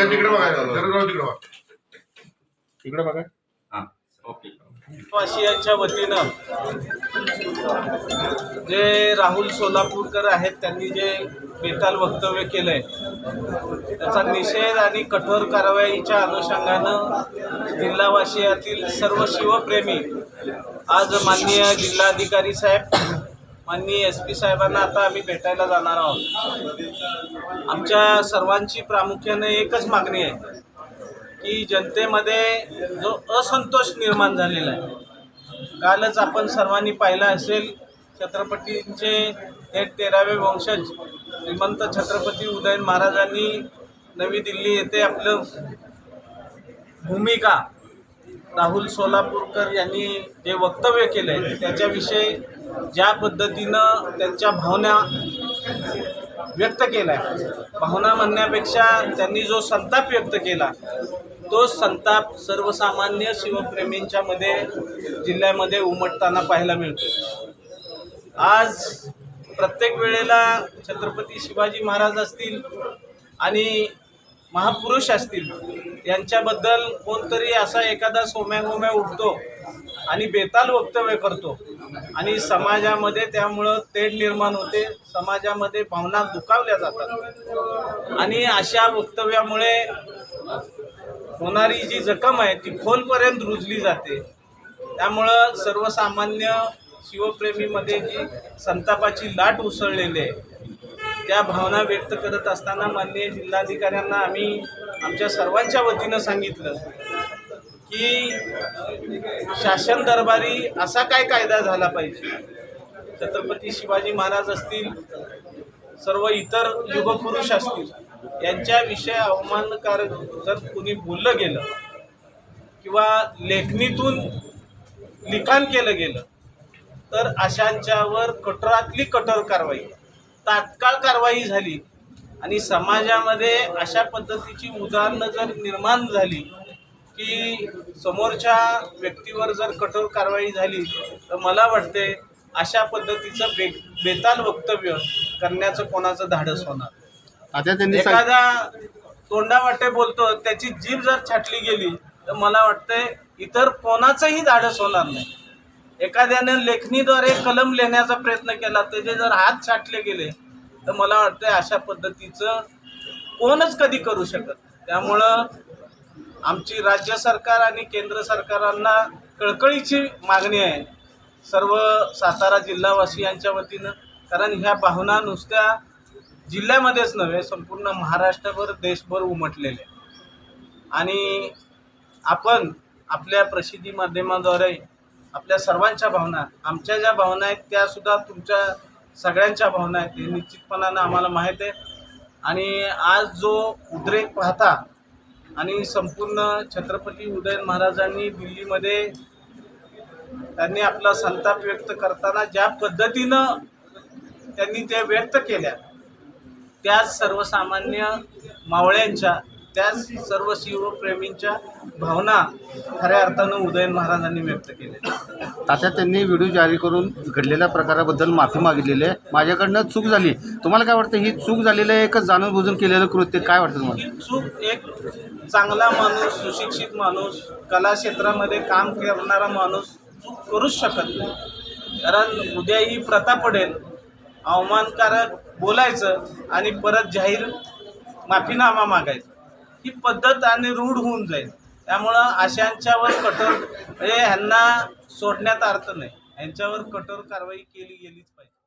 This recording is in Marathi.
तिकडे बघा तिकडे बघा वाशियांच्या वतीनं जे राहुल सोलापूरकर आहेत त्यांनी जे बेताल वक्तव्य केलंय त्याचा निषेध आणि कठोर कारवाईच्या अनुषंगानं जिल्हावासियातील सर्व शिवप्रेमी आज माननीय जिल्हाधिकारी साहेब माननीय एस पी साहेबांना आता आम्ही भेटायला जाणार आहोत. आमच्या सर्वांची प्रामुख्याने एकच मागणी आहे की जनतेमध्ये जो असंतोष निर्माण झालेला आहे कालच आपण सर्वांनी पाहिला असेल छत्रपतींचे हे तेरावे वंशज श्रीमंत छत्रपती उदयन महाराजांनी नवी दिल्ली येथे आपलं भूमिका राहुल सोलापूरकर यांनी जे वक्तव्य केलं आहे त्याच्याविषयी ज्या पद्धतीनं त्यांच्या भावना व्यक्त केल्या भावना म्हणण्यापेक्षा त्यांनी जो संताप व्यक्त केला तो संताप सर्वसामान्य शिवप्रेमींच्या मध्ये जिल्ह्यामध्ये उमटताना पाहायला मिळतो आज प्रत्येक वेळेला छत्रपती शिवाजी महाराज असतील आणि महापुरुष असतील. यांच्याबद्दल कोणतरी असा एखादा सोम्यागोम्या उठतो आणि बेताल वक्तव्य करतो. आणि समाजामध्ये त्यामुळं तेढ निर्माण होते. समाजामध्ये भावना दुखावल्या जातात. आणि अशा वक्तव्यामुळे होणारी जी जखम आहे ती खोलपर्यंत रुजली जाते. त्यामुळं सर्वसामान्य शिवप्रेमीमध्ये जी संतापाची लाट उसळलेली आहे त्या भावना व्यक्त करत असताना माननीय जिल्हाधिकाऱ्यांना आम्ही आमच्या सर्वांच्या वतीनं सांगितलं की शासन दरबारी असा काय कायदा झाला पाहिजे? छत्रपती शिवाजी महाराज असतील सर्व इतर युगपुरुष असतील यांच्याविषयी अवमानकारक जर कुणी बोललं गेलं किंवा लेखणीतून लिखाण केलं गेलं तर अशांच्यावर कठोरातली कठोर कारवाई. तात्काळ कारवाई झाली आणि समाजामध्ये अशा पद्धतीची उदाहरणं जर निर्माण झाली की समोरच्या व्यक्तीवर जर कठोर कारवाई झाली तर मला वाटते अशा पद्धतीचं बे बेताल वक्तव्य करण्याचं कोणाचं धाडस होणार? आता त्यांनी सांग- एखादा तोंडावाटे बोलतो त्याची जीभ जर छाटली गेली तर मला वाटतंय इतर कोणाचंही धाडस होणार नाही. एखाद्याने लेखणीद्वारे कलम लिहिण्याचा प्रयत्न केला त्याचे जर हात छाटले गेले तर मला वाटतंय अशा पद्धतीचं कोणच कधी करू शकत त्यामुळं आमची राज्य सरकार आणि केंद्र सरकारांना कळकळीची मागणी आहे. सर्व सातारा जिल्हावासियांच्या वतीनं कारण ह्या भावना नुसत्या जिल्ह्यामध्येच नव्हे संपूर्ण महाराष्ट्रभर देशभर उमटलेले आणि आपण आपल्या प्रसिद्धी माध्यमाद्वारे आपल्या सर्वांच्या भावना आमच्या ज्या भावना आहेत त्यासुद्धा तुमच्या सगळ्यांच्या भावना आहेत हे निश्चितपणानं आम्हाला माहीत आहे. आणि आज जो उद्रेक पाहता आणि संपूर्ण छत्रपती उदयन महाराजांनी दिल्लीमध्ये त्यांनी आपला संताप व्यक्त करताना ज्या पद्धतीनं त्यांनी त्या व्यक्त केल्या त्याच सर्वसामान्य मावळ्यांच्या त्याच सर्व शिवप्रेमींच्या भावना खऱ्या अर्थानं उदयन महाराजांनी व्यक्त केल्या. तात्या त्यांनी व्हिडिओ जारी करून घडलेल्या प्रकाराबद्दल माफी मागितलेली आहे. माझ्याकडनं चूक झाली. तुम्हाला काय वाटतं ही चूक झालेलं आहे का जाणून बुजून केलेलं कृत्य? काय वाटतं तुम्हाला? चूक एक चांगला माणूस सुशिक्षित माणूस कला क्षेत्रामध्ये काम करणारा माणूस चूक करूच शकत नाही. कारण उद्या ही प्रथा पडेल अवमानकारक बोलायचं आणि परत जाहीर माफीनामा मागायचा. ही पद्धत आणि रूढ होऊन जाईल. त्यामुळं अशांच्यावर कठोर म्हणजे ह्यांना सोडण्यात अर्थ नाही. यांच्यावर कठोर कारवाई केली गेलीच पाहिजे.